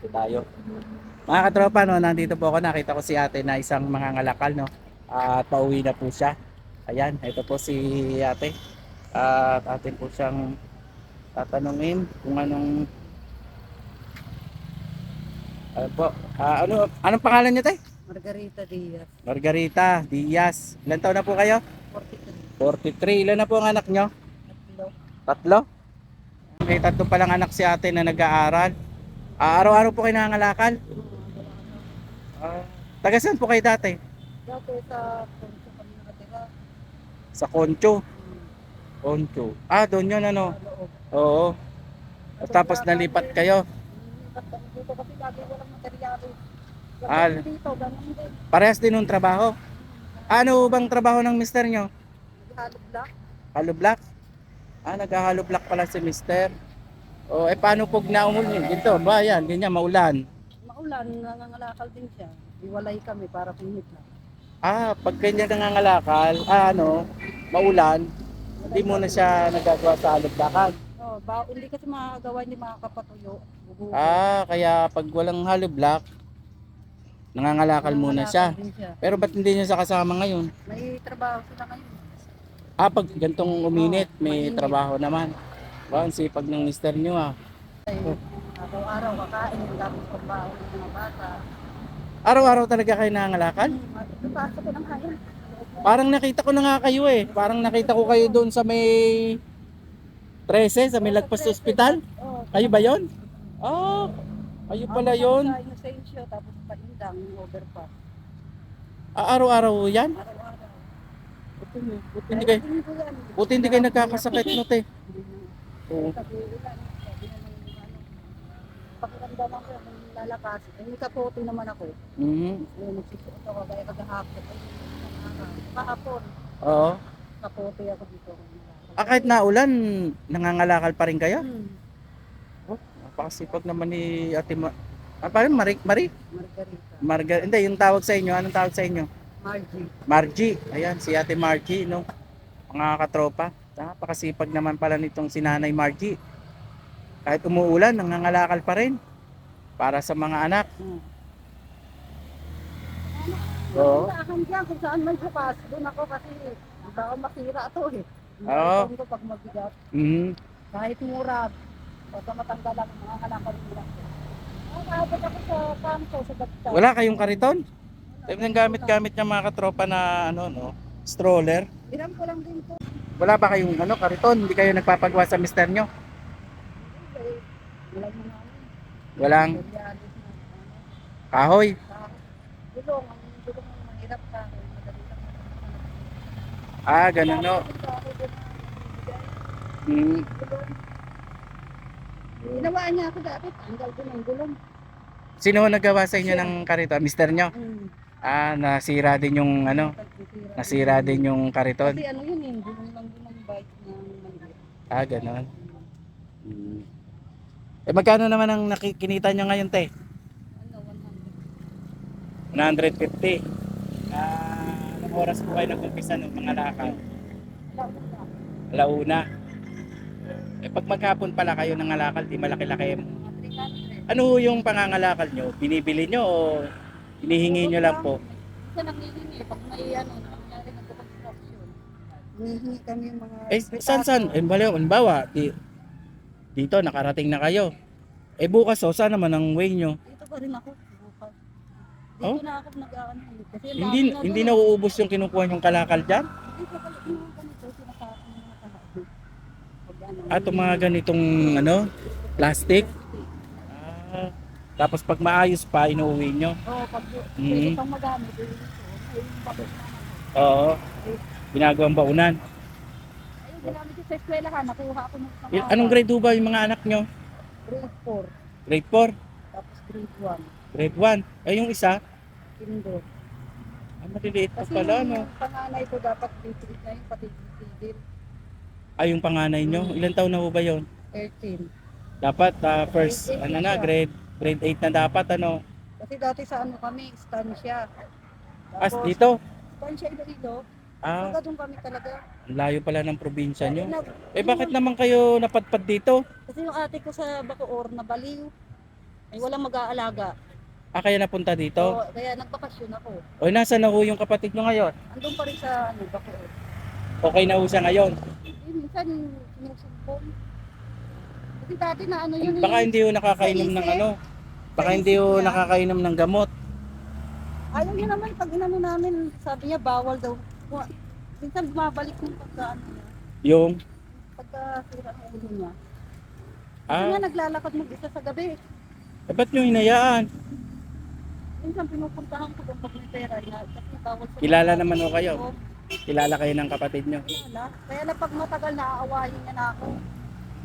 Ito tayo. Mga katropa, no, nandito po ako. Nakita ko si ate na isang mga ngalakal, no? At pauwi na po siya. Ayan, ito po si ate. At atin po siyang tatanungin kung anong ano po, ah, ano, anong pangalan niyo, te? Margarita Diaz, Margarita Diaz. Ilan taon na po kayo? 43. 43. Ilan na po ang anak nyo? Tatlo. Tatlo? May tatlo palang anak si ate na nag-aaral. Ah, araw-araw po kayo nangangalakal? Ah, taga saan po kayo dati? Dati sa punso kami nakatira. Sa Concho. Concho. Ah, doon yun ano? Oo. At tapos nalipat kayo. Dito kasi lagi walang materyales. Ah. Dito, ganun din. Parehas din ng trabaho. Ano bang trabaho ng mister nyo? Naghalog lang. Halo block? Ah, naghahalo block pala si mister. O, eh paano pag naumulin? Dito, ba yan, ganyan, maulan. Maulan, nangangalakal din siya. Iwalay kami para pinit lang. Ah, pag ganyan nangangalakal, ah, ano, maulan, hindi mo na siya nagagawa sa halo blockan. Oh, ba, hindi kasi makakagawa, hindi makakapatuyo. Bubuo. Ah, kaya pag walang halo block, nangangalakal muna siya. din siya. Pero ba't hindi niya sa kasama ngayon? May trabaho sila ngayon. Ah, pag gantong uminit, Oo, may mainit. trabaho naman. Wow, ang sipag ng mister niyo ah. Araw-araw kakain, tapos pagbaon ng mga bata. Araw-araw talaga kayo nangangalakal? Napasok ko ng hayop. Parang nakita ko na nga kayo eh. Parang nakita ko kayo doon sa may 13, sa may Lagpas Hospital. Oh, Kayo ba yon? Ah, kayo pala yon. Sa Inocencio, tapos paindang, overpass. Ah, araw-araw yan? Araw-araw. Buti, hindi kayo, buti hindi kayo nagkakasakit no te. Oo. Sabi nila, sabi naman yung ano, pakiramdaman ko kung lalakas. Eh, may kapote naman ako. Mhm. Yung nagsusuot ako, kaya kagahapon. Ay, kahapon, Oo. kapote ako dito. Ah, kahit naulan, nangangalakal pa rin kayo? Hmm, Oh, napakasipag naman ni Ate Ma... Ah, parang Marie, Marie? Margarita. Marga, hindi, yung tawag sa inyo, anong tawag sa inyo? Margie. Margie. Ayan, si Ate Margie, no? Mga katropa. Napakasipag naman pala nitong si Nanay Margie. Kahit umuulan, nangangalakal pa rin. Para sa mga anak. Hmm. Oo. Sa akin dyan, kung saan man bukas, doon ako kasi baka masira to eh. Oo. Ang ko pag mabigat, Mhm. kahit mura, basta matanggal lang, mga kalakal lang. Nakakabot ako sa kanto, sa bagta. Wala kayong kariton? Sabi ng gamit-gamit ng mga katropa na ano, no? Stroller. Hiram ko lang din to. Wala ba kayong ano, kariton? Hindi kayo nagpapagawa sa mister nyo? Walang kahoy? Ah, ganun no. Mhm. Ginawa niya ako dati, tanggal ko ng gulong. Sino nagawa sa inyo ng kariton? Mister nyo? Mm. Ah, nasira din yung ano, nasira din yung kariton. Kasi ano yun eh, bike ng maliit. Ah, ganon. Hmm. Eh, magkano naman ang nakikinita nyo ngayon, te? Ano, 100. 150. Ah, anong oras po kayo nag-umpisa ng mga lakad? Launa na. Alauna. Eh, pag maghapon pala kayo ng ngalakal, di malaki-laki. Mga 300. Ano yung pangangalakal nyo? Binibili nyo o hinihingi nyo lang po? Kasi nangihingi, pag may ano. Nangihingi kami mga... Eh, saan saan? Eh, bali, bawa, di, dito, nakarating na kayo. Eh, bukas, oh, saan naman ang way nyo? Dito pa rin ako. bukas. Dito Oh? na ako nag-ano. eh. Kasi ang Hindi, na hindi doon. na uubos yung kinukuha yung kalakal dyan? Hindi pala ganito, ng mga kalakal. Pag ano, At yung mga ganitong, ano, plastic. Ah, tapos pag maayos pa, inuwi nyo. Oo, pag Mm. pwede pang magamit, eh, ito. Ay, yung bakit naman. Oo. Ginagawang baunan. Ayun, ginamit ko sa eskwela ha, nakuha ako ng Il- Anong grade 2 ba yung mga anak nyo? grade 4, Grade 4? tapos grade 1, Grade 1? Eh yung isa? kinder. Ah, maliliit pa Kasi pala, yung no? panganay ko dapat grade 3 na yung pati tigil, Ay, yung panganay nyo? Ilan taon na ho ba yun? 13. Dapat, ah, first, Grade eight ano na siya. grade, grade 8 na dapat, ano? Kasi dati sa ano kami, stansya. As dito? Stansya Iloilo, Ah, hanggang doon kami talaga. ang layo pala ng probinsya nyo. Nag- Eh, bakit naman kayo napadpad dito? Kasi yung ate ko sa Bacoor, nabaliw. Ay walang mag-aalaga. Ah, kaya napunta dito? So, kaya nagbakasyon ako. O, nasa na ho yung kapatid nyo ngayon? Andun pa rin sa ano, bako. Okay na ho siya ngayon? Eh, minsan sinusumpong. Kasi dati na ano yun Baka eh. hindi ho nakakainom ng ano? Baka hindi ho nakakainom ng gamot. Ayaw niya naman pag inano namin, sabi niya bawal daw. Wa- Minsan bumabalik yung pagka ano niya, Yung, pagka sira ng ulo niya. Kasi ah, nga naglalakad mag-isa sa gabi. eh, ba't nyo hinayaan? Minsan pinupuntahan ko doon pag may pera niya. Kasi bawal sa Kilala naman ho kayo? Oo, Kilala kayo ng kapatid nyo? Kilala. Kaya na pag matagal na aawahin niya na ako.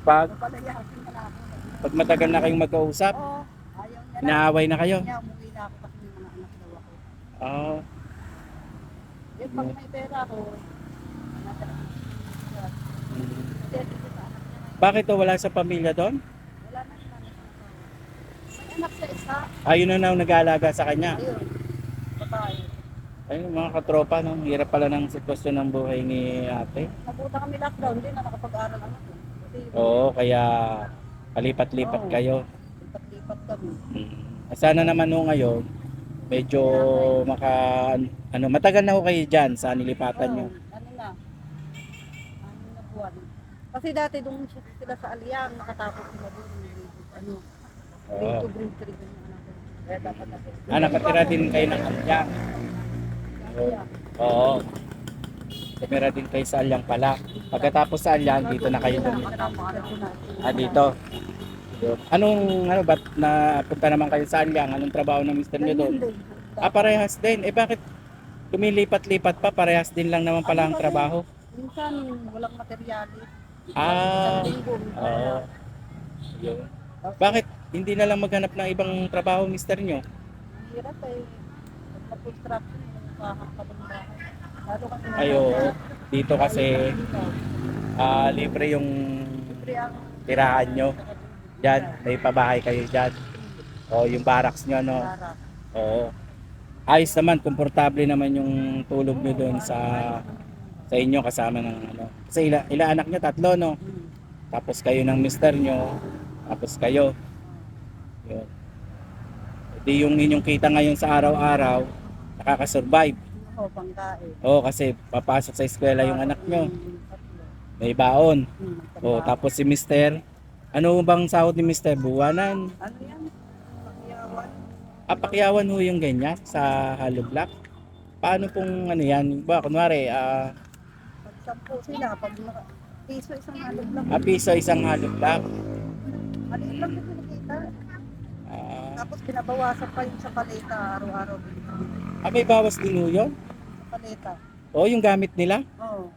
Pag, Babalayasin niya na ako. pag matagal na kayong magkausap, Oo, ayaw niya na. inaaway na kayo? Niya, umuwi na ako kasi may mga anak daw ako. Oo. Eh, pag may pera ako, nadala ko siya. Kasi dito sa anak niya ngayon, Bakit ho, wala sa pamilya doon? wala na siya. May anak siya isa. Ayun na na nag-aalaga sa kanya. Ayun, babae. Ayun, mga katropa, no? hirap pala ng sitwasyon ng buhay ni ate. Nabuta kami lockdown, hindi na nakapag-aral anak ko. Kasi Oo, kaya palipat-lipat Oo. kayo. lipat-lipat kami. Mm. Sana naman ho ngayon, medyo maka, ano, matagal na ho kayo dyan sa nilipatan nyo. Oo, ano na? Ano na buwan. Kasi dati doon sila sa Aliang, nakatapos sila doon. Ano, grade Oo. 2, grade 3 yung anak ko. Kaya dapat ako. Ah, nakatira din kayo ng Alyang. Kaya, Oo. Tumira din kayo sa Alyang pala. Pagkatapos sa Alyang, dito na kayo dun. Ah, dito. Anong, ano, ba't napunta naman kayo sa Alyang? Anong trabaho ng mister nyo doon? Ah, parehas din. Eh, bakit lumilipat-lipat pa? Parehas din lang naman pala ang trabaho. Minsan, walang materyales. Ah, Isang linggo, oo. Yun. Bakit hindi na lang maghanap ng ibang trabaho, mister nyo? Ang hirap eh. Pag na-construction, yung pa ng bahay. Lalo kasi Ay, oo. Dito kasi, Dito, ah, libre yung libre ang tirahan nyo. Diyan, may pabahay kayo dyan. O, yung barracks nyo, no? Oo. Ayos naman, komportable naman yung tulog nyo doon sa sa inyo kasama ng ano. Kasi ila, ila anak nyo, tatlo, no? Tapos kayo ng mister nyo, tapos kayo. Yun. Di yung inyong kita ngayon sa araw-araw, nakakasurvive. Oo, pangkain. Oo, kasi papasok sa eskwela yung anak nyo. May baon. Hmm, O, trabaho. tapos si mister, ano bang sahod ni mister? Buwanan? Ano yan? Pangyawan. Apakyawan ho yung ganyan sa hollow block. Paano pong ano yan? Ba, kunwari, ah, Pag sampu sila, pag naka, piso isang halog lang. ah, piso isang hollow block. Maliit lang yung kinikita. Ah, Tapos binabawasan pa yung sa paleta araw-araw. ah, may bawas din ho yun? Paleta. O, yung gamit nila? Oo.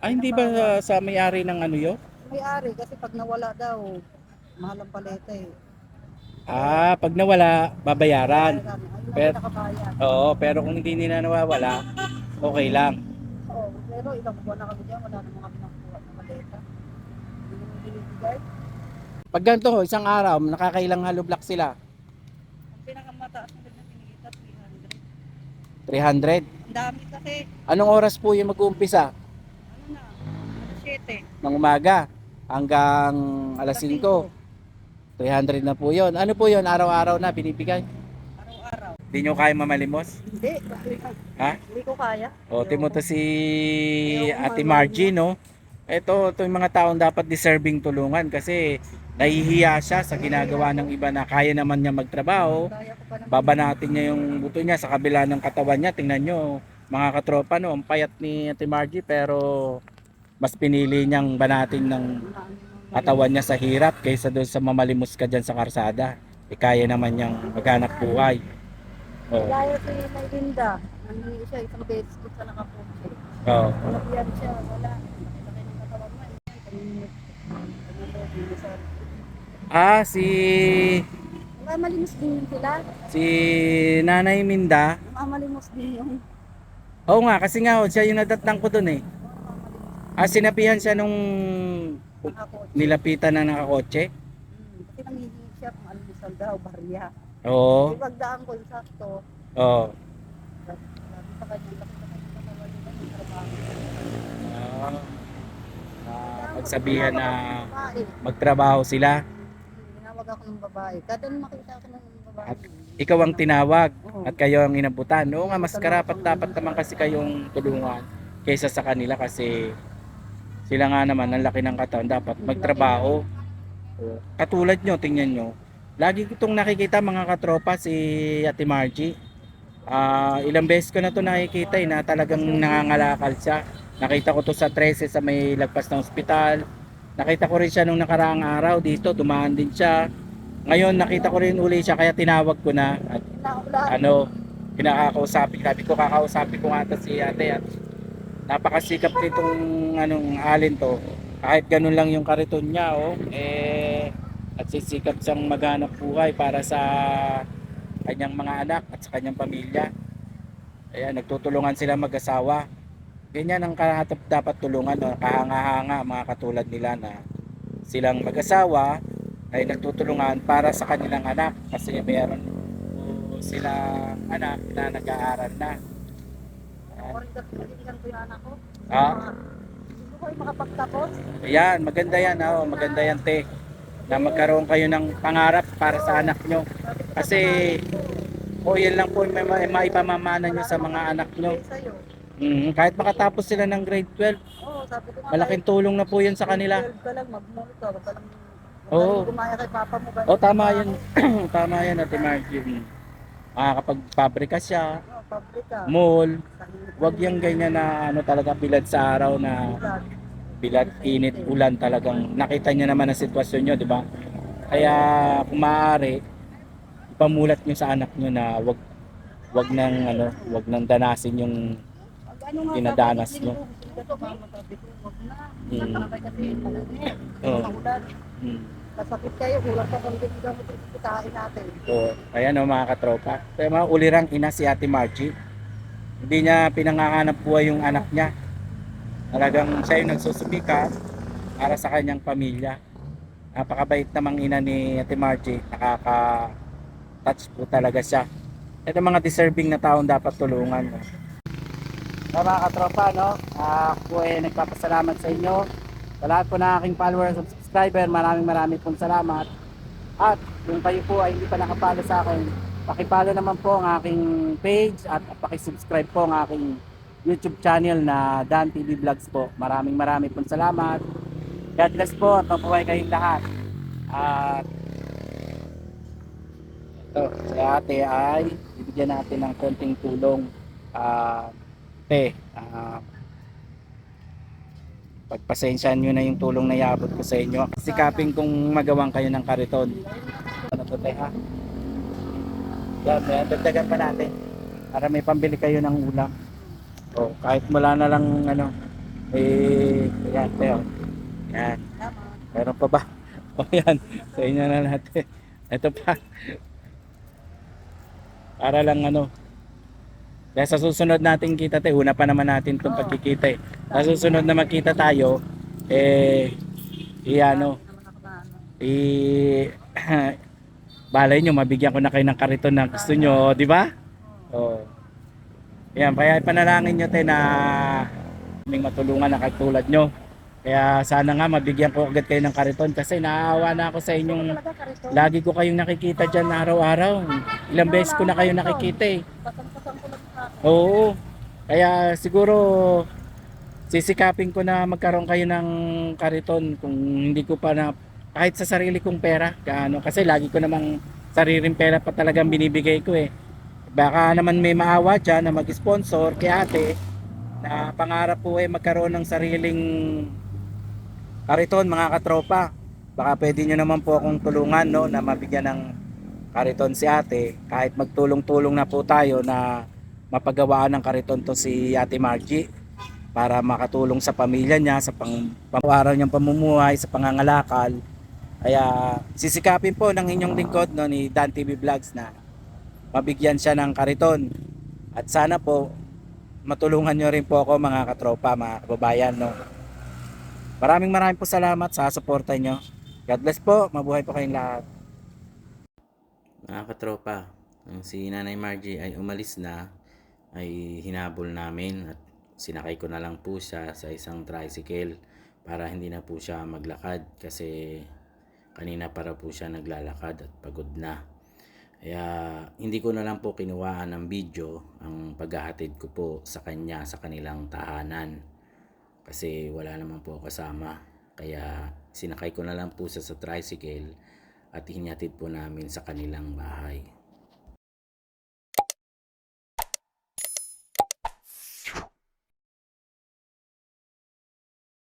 Ah, hindi ba ah, sa may-ari ng ano yun? May-ari kasi pag nawala daw, mahal ang paleta eh. Ah, pag nawala, babayaran. Pero-. Oo, pero kung hindi nila nawawala, okay lang. Oo, pero ilang buwan na kami dyan, wala naman kami nakuha ng paleta. Hindi naman binibigay. Pag ganito ho, isang araw, nakakailang hollow block sila? Ang pinakamataas na kinikita, 300. 300. Ang dami kasi, Anong oras po yung mag-uumpisa? ano na, alas 7. Ng umaga hanggang alas 5. 300 na po yon. Ano po yon araw-araw na binibigay? Araw-araw. Hindi nyo kaya mamalimos? Hindi, Ha? hindi ko kaya. O, timo to si Ate. Margie, no? Ito, ito yung mga taong dapat deserving tulungan kasi nahihiya siya sa ginagawa ng iba na kaya naman niya magtrabaho. Naman. Babanatin niya yung buto niya sa kabila ng katawan niya. Tingnan nyo, mga katropa, no? Ang payat ni Ate Margie pero mas pinili niyang banatin ng katawan niya sa hirap kaysa doon sa mamalimos ka dyan sa karsada. E kaya naman niyang maghanap buhay. Oh. Gaya si Maylinda, nangingi siya isang beses ko sa nakapotse. Oh. Wala siya, wala. Binusan. Ah, si Mamalimos din yun sila. si Nanay Minda. Mamalimos din yun. Oo nga, kasi nga oh, siya yung nadatnang ko doon eh. Ah, sinapihan siya nung Nakakotse. nilapitan ng nakakotse. Hmm, Kasi nangihingi siya kung almusal daw, barya. Oo. Di pagdaan ko yung sakto, Oo. sabi sa kanya, laki na kanya katawan niya yung trabaho. Ah, ah, pagsabihan na Babae. magtrabaho sila. Tinawag ako ng babae. Kada nung makita ako ng babae. At Ikaw ang tinawag Oo. at kayo ang inabutan. Oo nga, mas karapat dapat naman kasi kayong tulungan kaysa sa kanila kasi sila nga naman, ang laki ng katawan, dapat magtrabaho. Katulad nyo, tingnan nyo. Lagi itong nakikita mga katropa si Ate Margie. Ah, ilang beses ko na to nakikita eh, na talagang nangangalakal siya. Nakita ko to sa 13 sa may lagpas ng ospital. Nakita ko rin siya nung nakaraang araw dito, dumaan din siya. Ngayon nakita ko rin uli siya kaya tinawag ko na at ano, kinakausapin. Sabi ko kakausapin ko nga to si ate at napakasikap nitong anong alin to. Kahit ganun lang yung kariton niya, oh, eh, at sisikap siyang maghanap buhay para sa kanyang mga anak at sa kanyang pamilya. Ayan, nagtutulungan sila mag-asawa. Ganyan ang kahatap dapat tulungan, no? kahanga-hanga mga katulad nila na silang mag-asawa ay nagtutulungan para sa kanilang anak kasi mayroon po silang anak na nag-aaral na. Ako rin kasi maging ganito yung anak ko. Ah, makapagtapos. ayan, maganda yan, oh, maganda yan te. Na magkaroon kayo ng pangarap para sa anak nyo. Kasi o yan lang po yung may, may maipamamana nyo sa mga anak nyo. Mm, kahit makatapos sila ng grade 12, Oo, sabi ko nga, malaking tulong na po yan sa kanila. 12 ka lang. Wag ka lang, Oo. wag ka lang gumaya kay papa mo. ganun. O tama yun, tama yan Ate Margie. Mm. Makakapagpabrika siya, Oo, pabrika. mall, wag yung ganyan na ano talaga bilad sa araw na bilad init ulan talagang nakita niyo naman ang sitwasyon niyo di ba kaya kung maaari ipamulat niyo sa anak niyo na wag wag nang ano wag nang danasin yung Dinadanas na. Mm. Oo. Maulan. hmm, Kasakit kayo, kulang pa kung hindi gamot yung pagkain natin. so ayan o mga katropa kaya mga ulirang ina si Ate Margie hindi niya pinanganganap buhay yung anak niya. Talagang siya yung nagsusumika para sa kanyang pamilya. Napakabait namang ina ni Ate Margie. Nakaka touch po talaga siya. Ito mga deserving na taong dapat tulungan no? So, mga katropa no? Ah, ako ay nagpapasalamat sa inyo. Sa lahat po ng aking followers at subscriber maraming maraming pong salamat. At kung kayo po ay hindi pa nakapalo sa akin pakipalo naman po ang aking page at pakisubscribe po ang aking YouTube channel na Dan TV Vlogs po. Maraming maraming pong salamat. God bless po at mabuhay kayong lahat. At ito, si ate ay bibigyan natin ng konting tulong. Ah, te, ah, pagpasensyahan nyo na yung tulong na iabot ko sa inyo. Sikapin kong magawang kayo ng kariton. Ano to, te, ha? Yan, yan, dagdagan pa natin. Para may pambili kayo ng ulam. O, kahit wala na lang, ano, eh, yan, oh. Yan. Meron pa ba? O yan, sa inyo na natin. Ito pa. Para lang ano. Dahil sa susunod natin kita te, una pa naman natin itong pagkikita eh. Sa susunod na magkita tayo, eh, i ano. i balay nyo, mabigyan ko na kayo ng kariton na gusto nyo, di ba? Oo. Yan, kaya panalangin nyo te na kaming matulungan na katulad nyo. Kaya sana nga mabigyan ko agad kayo ng kariton kasi naaawa na ako sa inyong lagi ko kayong nakikita dyan araw-araw. Ilang beses ko na kayo nakikita eh. Oo. Kaya siguro sisikapin ko na magkaroon kayo ng kariton kung hindi ko pa na kahit sa sarili kong pera gaano kasi lagi ko namang sariling pera pa talagang binibigay ko eh. Baka naman may maawa dyan na mag-sponsor kay ate na pangarap po eh magkaroon ng sariling kariton mga katropa. Baka pwede nyo naman po akong tulungan no na mabigyan ng kariton si ate kahit magtulong-tulong na po tayo na mapagawaan ng kariton to si Ate Margie para makatulong sa pamilya niya sa pang pang-araw niyang pamumuhay sa pangangalakal. Kaya sisikapin po ng inyong lingkod no ni Dan TV Vlogs na mabigyan siya ng kariton. At sana po matulungan niyo rin po ako mga katropa, mga kababayan no. Maraming maraming po salamat sa suporta niyo. God bless po. Mabuhay po kayong lahat. Mga katropa, ang si Nanay Margie ay umalis na, ay hinabol namin at sinakay ko na lang po siya sa isang tricycle para hindi na po siya maglakad kasi Kanina para po siya naglalakad at pagod na. Kaya hindi ko na lang po kinuhaan ng video ang paghahatid ko po sa kanya sa kanilang tahanan. Kasi wala naman po kasama. Kaya sinakay ko na lang po siya sa tricycle at hinatid po namin sa kanilang bahay.